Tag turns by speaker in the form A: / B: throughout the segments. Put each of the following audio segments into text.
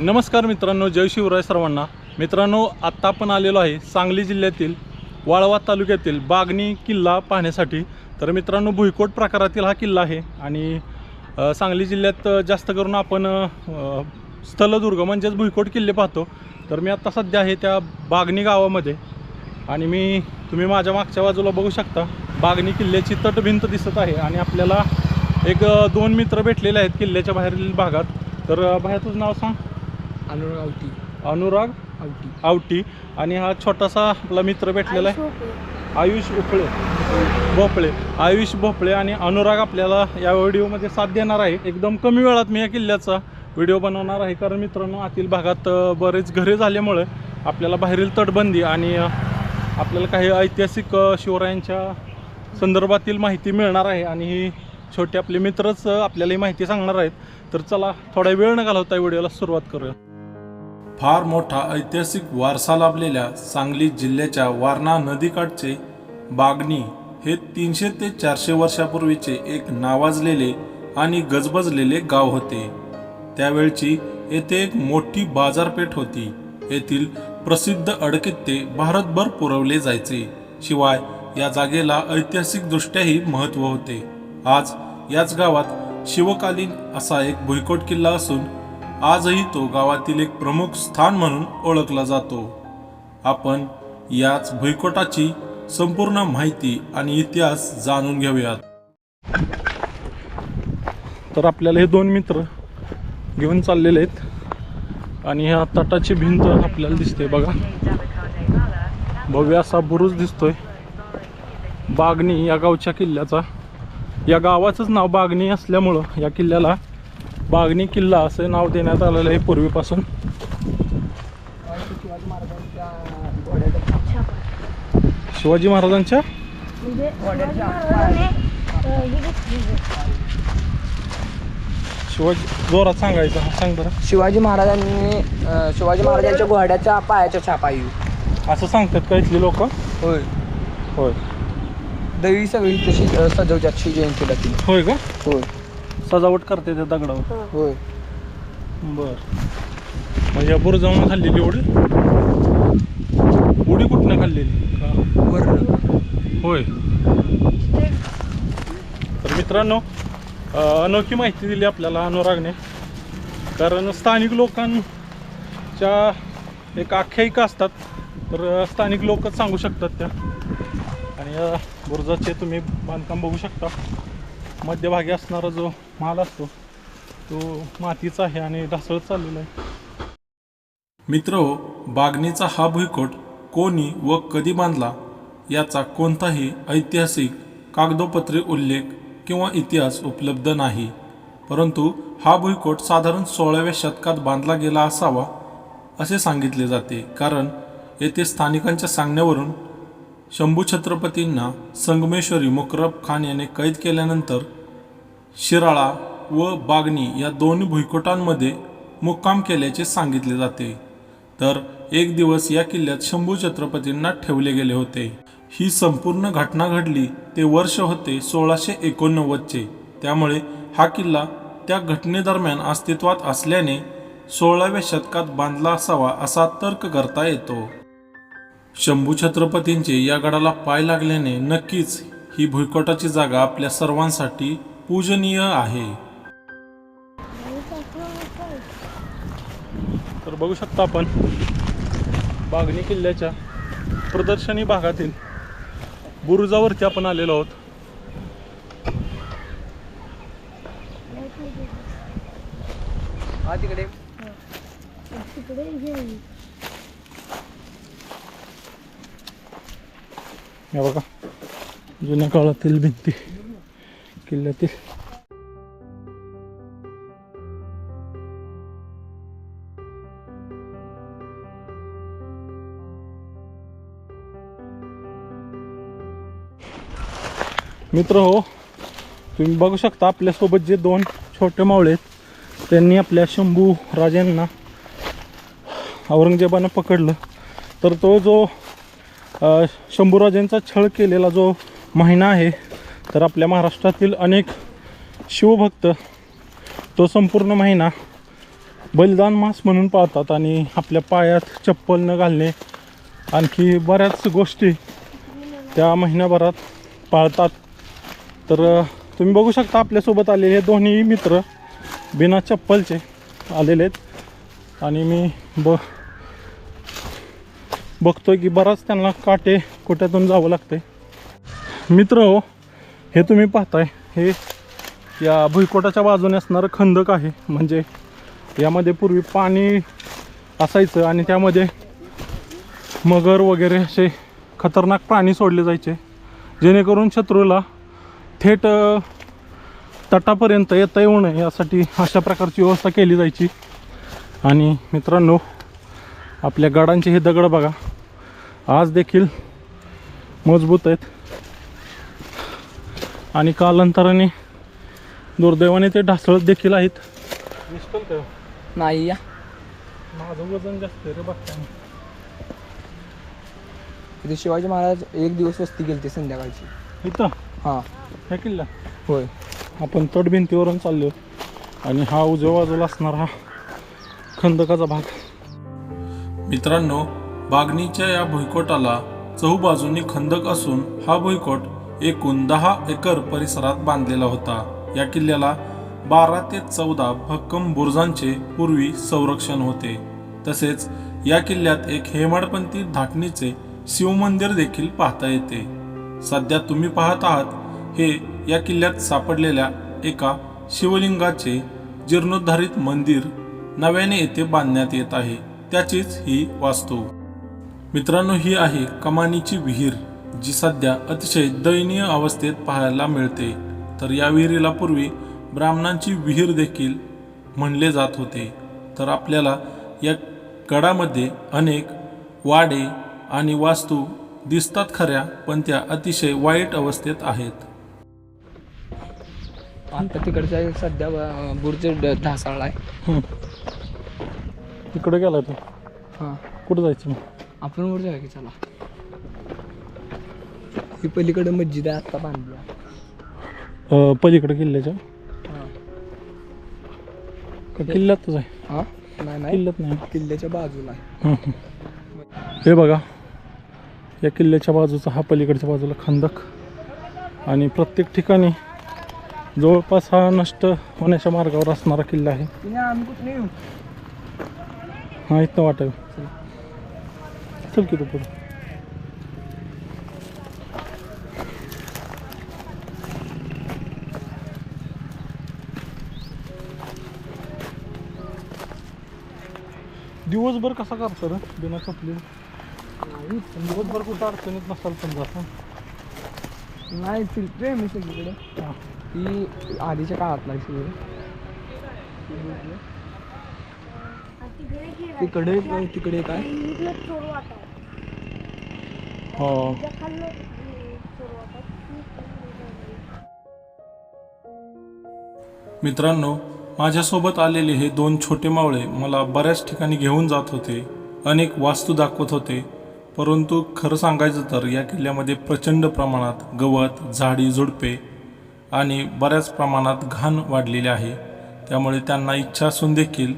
A: नमस्कार मित्रांनो जय शिवराय सर्वांना. मित्रांनो आत्ता आपण आलेलो आहे सांगली जिल्ह्यातील वाळवा तालुक्यातील बागणी किल्ला पाहण्यासाठी. तर मित्रांनो भुईकोट प्रकारातील हा किल्ला आहे आणि सांगली जिल्ह्यात जास्त करून आपण स्थलदुर्ग म्हणजेच भुईकोट किल्ले पाहतो. तर मी आत्ता सध्या आहे त्या बागणी गावामध्ये आणि मी तुम्ही माझ्या मागच्या बाजूला बघू शकता बागणी किल्ल्याची तटभिंत दिसत आहे आणि आपल्याला एक दोन मित्र भेटलेले आहेत किल्ल्याच्या बाहेरील भागात. तर बाहेर तुझं नाव सांग.
B: अनुराग आवटी
A: अनुराग
B: आवटी
A: आवटी आणि हा छोटासा आपला मित्र भेटलेला आहे. आयुष उपळे भोपळे. आयुष भोपळे आणि अनुराग आपल्याला या व्हिडिओमध्ये साथ देणार आहे. एकदम कमी वेळात मी या किल्ल्याचा व्हिडिओ बनवणार आहे. कारण मित्रांनो आतील भागात बरेच घरे झाल्यामुळे आपल्याला बाहेरील तटबंदी आणि आपल्याला काही ऐतिहासिक शिवरायांच्या संदर्भातील माहिती मिळणार आहे. आणि ही छोटे आपले मित्रच आपल्याला ही माहिती सांगणार आहेत. तर चला थोडा वेळ न घालवता व्हिडिओला सुरुवात करूया. फार मोठा ऐतिहासिक वारसा लाभलेल्या सांगली जिल्ह्याच्या वारणा नदीकाठचे बागणी हे तीनशे ते चारशे वर्षापूर्वीचे एक नावाजलेले आणि गजबजलेले गाव होते. त्यावेळची येथे एक मोठी बाजारपेठ होती. येथील प्रसिद्ध अडकित्ते भारतभर पुरवले जायचे. शिवाय या जागेला ऐतिहासिकदृष्ट्याही महत्त्व होते. आज याच गावात शिवकालीन असा एक भुईकोट किल्ला असून आजही तो गावातील एक प्रमुख स्थान म्हणून ओळखला जातो. आपण याच भुईकोटाची संपूर्ण माहिती आणि इतिहास जाणून घेऊयात. तर आपल्याला हे दोन मित्र घेऊन चाललेले आहेत. आणि ह्या तटाची भिंत आपल्याला दिसते बघा. भव्य असा बुरुज दिसतोय. बागणी या गावच्या किल्ल्याचा. या गावाचंच नाव बागणी असल्यामुळं या किल्ल्याला बागणी किल्ला असे नाव देण्यात आलेलं आहे पूर्वीपासून.
B: शिवाजी महाराजांच्या?
A: शिवाजी जोरात सांगायचं हा, सांग बरं.
B: शिवाजी महाराजांनी अं, शिवाजी महाराजांच्या घोड्याच्या पायाच्या छापाई
A: असं सांगतात का इथली लोक?
B: होय.
A: होय.
B: दही सगळी तशी अं, सजवतात शिव जयंतीला ती
A: होय का?
B: होय.
A: सजावट करते त्या दगडावर.
B: होय.
A: बर. म्हणजे बुर जाऊन खाल्लेली उडी? उडी कुठनं खाल्लेली? का?
B: वर्ण
A: होय. तर मित्रांनो अ, अनोखी माहिती दिली आपल्याला अनुरागने. कारण स्थानिक लोकांच्या एक आख्यायिका असतात. तर स्थानिक लोकच सांगू शकतात त्या. आणि या बुरुजाचे तुम्ही बांधकाम बघू शकता. मध्यभागी असणारा जो माल असतो तो मातीचा आहे आणि ढासळत चाललेला आहे. मित्र बागणीचा हा भुईकोट कोणी व कधी बांधला याचा कोणताही ऐतिहासिक कागदोपत्री उल्लेख किंवा इतिहास उपलब्ध नाही. परंतु हा भुईकोट साधारण सोळाव्या शतकात बांधला गेला असावा असे सांगितले जाते. कारण येथे स्थानिकांच्या सांगण्यावरून शंभू छत्रपतींना संगमेश्वरी मुकरब खान याने कैद केल्यानंतर शिराळा व बागणी या दोन्ही भुईकोटांमध्ये मुक्काम केल्याचे सांगितले जाते. तर एक दिवस या किल्ल्यात शंभू छत्रपतींना ठेवले गेले होते. ही संपूर्ण घटना घडली ते वर्ष होते सोळाशे एकोणनव्वदचे. त्यामुळे हा किल्ला त्या घटनेदरम्यान अस्तित्वात असल्याने सोळाव्या शतकात बांधला असावा असा तर्क करता येतो. शंभू छत्रपतींचे या गडाला पाय लागल्याने नक्कीच ही भुईकोटाची जागा आपल्या सर्वांसाठी पूजनीय आहे. तर बघू शकता आपण बागणी किल्ल्याच्या प्रदर्शनी भागातील बुरुजावरती आपण आलेलो आहोत.
B: तिकडे.
C: हे
A: बघा जुन्या काळातील भिंती किल्ल्यातील. मित्र हो तुम्ही बघू शकता आपल्यासोबत जे दोन छोटे मावळे आहेत त्यांनी आपल्या शंभू राजांना औरंगजेबानं पकडलं. तर तो जो शंभूराजांचा छळ केलेला जो महिना आहे तर आपल्या महाराष्ट्रातील अनेक
D: शिवभक्त तो संपूर्ण महिना बलिदान मास म्हणून पाळतात आणि आपल्या पायात चप्पल न घालणे आणखी बऱ्याच गोष्टी त्या महिन्याभरात पाळतात. तर तुम्ही बघू शकता आपल्यासोबत आलेले हे दोन्ही मित्र बिना चप्पलचे आलेले आहेत. आणि मी ब बघतोय की बराच त्यांना काटे कोट्यातून जावं लागते मित्र हो हे तुम्ही पाहताय हे या भुईकोटाच्या बाजूने असणारं खंदक आहे. म्हणजे यामध्ये पूर्वी पाणी असायचं आणि त्यामध्ये मगर वगैरे असे खतरनाक प्राणी सोडले जायचे. जेणेकरून शत्रूला थेट तटापर्यंत येता येऊ नये यासाठी अशा प्रकारची व्यवस्था केली जायची. आणि मित्रांनो आपल्या गडांचे हे दगड बघा. आज देखील मजबूत आहेत. आणि कालांतराने दुर्दैवाने ते ढासळत देखील आहेत.
B: नाही या.
D: माझं वजन जास्त आहे रे बघताय
B: इथे शिवाजी महाराज एक दिवस वस्ती गेली ते संध्याकाळची.
D: इथं?
B: हां.
D: ह्या किल्ला?
B: होय.
D: आपण तटभिंतीवरून चाललो आणि हा उजव्या बाजूला असणारा खंदकाचा भाग. मित्रांनो बागणीच्या या भुईकोटाला चहूबाजूनी खंदक असून हा भुईकोट एकूण दहा एकर परिसरात बांधलेला होता. या किल्ल्याला बारा ते चौदा भक्कम बुरुजांचे पूर्वी संरक्षण होते. तसेच या किल्ल्यात एक हेमाडपंथी धाटणीचे शिवमंदिर देखील पाहता येते. सध्या तुम्ही पाहत आहात हे या किल्ल्यात सापडलेल्या एका शिवलिंगाचे जीर्णोद्धारित मंदिर नव्याने येथे बांधण्यात येत आहे. त्याचीच ही वास्तू. मित्रांनो ही आहे कमानीची विहीर जी सध्या अतिशय दयनीय अवस्थेत पाहायला मिळते. तर या विहिरीला पूर्वी ब्राह्मणांची विहीर देखील म्हणले जात होते. तर आपल्याला या गडामध्ये अनेक वाडे आणि वास्तू दिसतात खऱ्या पण त्या अतिशय वाईट अवस्थेत आहेत.
B: आता तिकडच्या सध्या बुर्ज ढासळला आहे.
D: इकडे गेला तू.
B: हां.
D: कुठं जायचं मग?
B: आपण वर जाऊया की चला. ही पलीकडे मस्जिद आहे आत्ता बांधली आहे.
D: अं, पलीकडे किल्ल्याच्या?
B: हां.
D: का किल्ल्यातच आहे?
B: हां? नाही नाही.
D: किल्ल्यात नाही.
B: किल्ल्याच्या बाजूला आहे.
D: हे बघा या किल्ल्याच्या बाजूचा हा पलीकडच्या बाजूला खंदक. आणि प्रत्येक ठिकाणी जवळपास हा नष्ट होण्याच्या मार्गावर असणारा किल्ला आहे
B: तिने आम्ही कुठे येऊ
D: हा इथं वाटेल. चल की तू पुढे. दिवसभर कसा करतो रे बिना चपली दिवसभर कुठं अडचणीत नसाल समजा असं
B: नाही फिरतोय मी सगळीकडे.
D: हा.
B: ती आधीच्या काळातला आहे सगळं. तिकडे तिकडे काय?
D: हो. मित्रांनो माझ्यासोबत आलेले हे दोन छोटे मावळे मला बऱ्याच ठिकाणी घेऊन जात होते अनेक वास्तू दाखवत होते. परंतु खरं सांगायचं तर या किल्ल्यामध्ये प्रचंड प्रमाणात गवत झाडी झुडपे आणि बऱ्याच प्रमाणात घाण वाढलेली आहे. त्यामुळे त्यांना इच्छा असून देखील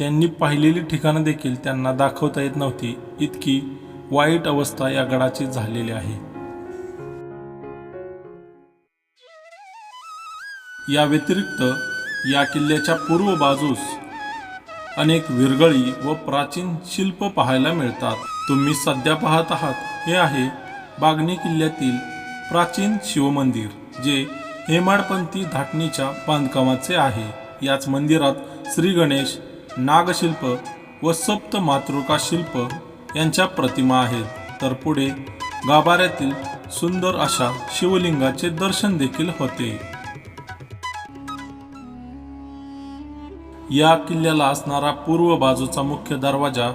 D: त्यांनी पाहिलेली ठिकाणं देखील त्यांना दाखवता येत नव्हती. इतकी वाईट अवस्था या गडाची झालेली आहे. या व्यतिरिक्त या किल्ल्याच्या पूर्व बाजूस अनेक विरगळी व प्राचीन शिल्प पाहायला मिळतात. तुम्ही सध्या पाहत आहात हे आहे बागणी किल्ल्यातील प्राचीन शिवमंदिर जे हेमाडपंथी धाटणीच्या बांधकामाचे आहे. याच मंदिरात श्री गणेश नागशिल्प व सप्त मातृका शिल्प यांच्या प्रतिमा आहेत. तर पुढे गाभाऱ्यातील सुंदर अशा शिवलिंगाचे दर्शन देखील होते. या किल्ल्याला असणारा पूर्व बाजूचा मुख्य दरवाजा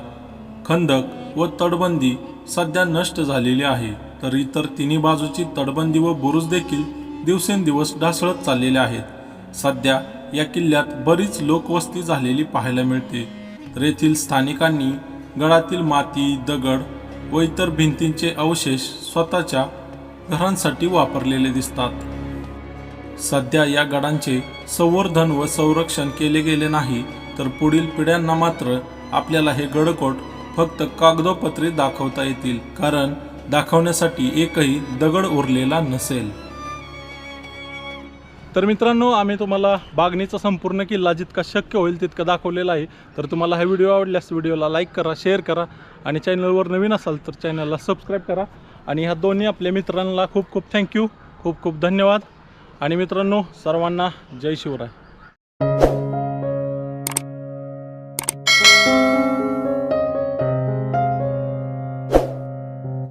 D: खंदक व तटबंदी सध्या नष्ट झालेली आहे. तर इतर तिन्ही बाजूची तटबंदी व बुरुज देखील दिवसेंदिवस ढासळत चाललेले आहेत. सध्या या किल्ल्यात बरीच लोकवस्ती झालेली पाहायला मिळते. तर येथील स्थानिकांनी गडातील माती दगड व इतर भिंतींचे अवशेष स्वतःच्या घरांसाठी वापरलेले दिसतात. सध्या या गडांचे संवर्धन व संरक्षण केले गेले नाही तर पुढील पिढ्यांना मात्र आपल्याला हे गडकोट फक्त कागदोपत्री दाखवता येतील कारण दाखवण्यासाठी एकही दगड उरलेला नसेल. तर मित्रांनो आम्ही तुम्हाला बागणीचा संपूर्ण किल्ला जितका शक्य होईल तितका दाखवलेला आहे. तर तुम्हाला हा व्हिडिओ आवडल्यास व्हिडिओला लाईक करा शेअर करा आणि चॅनलवर नवीन असाल तर चॅनलला सबस्क्राईब करा. आणि ह्या दोन्ही आपल्या मित्रांना खूप खूप थँक्यू खूप खूप धन्यवाद. आणि मित्रांनो सर्वांना जय शिवराय.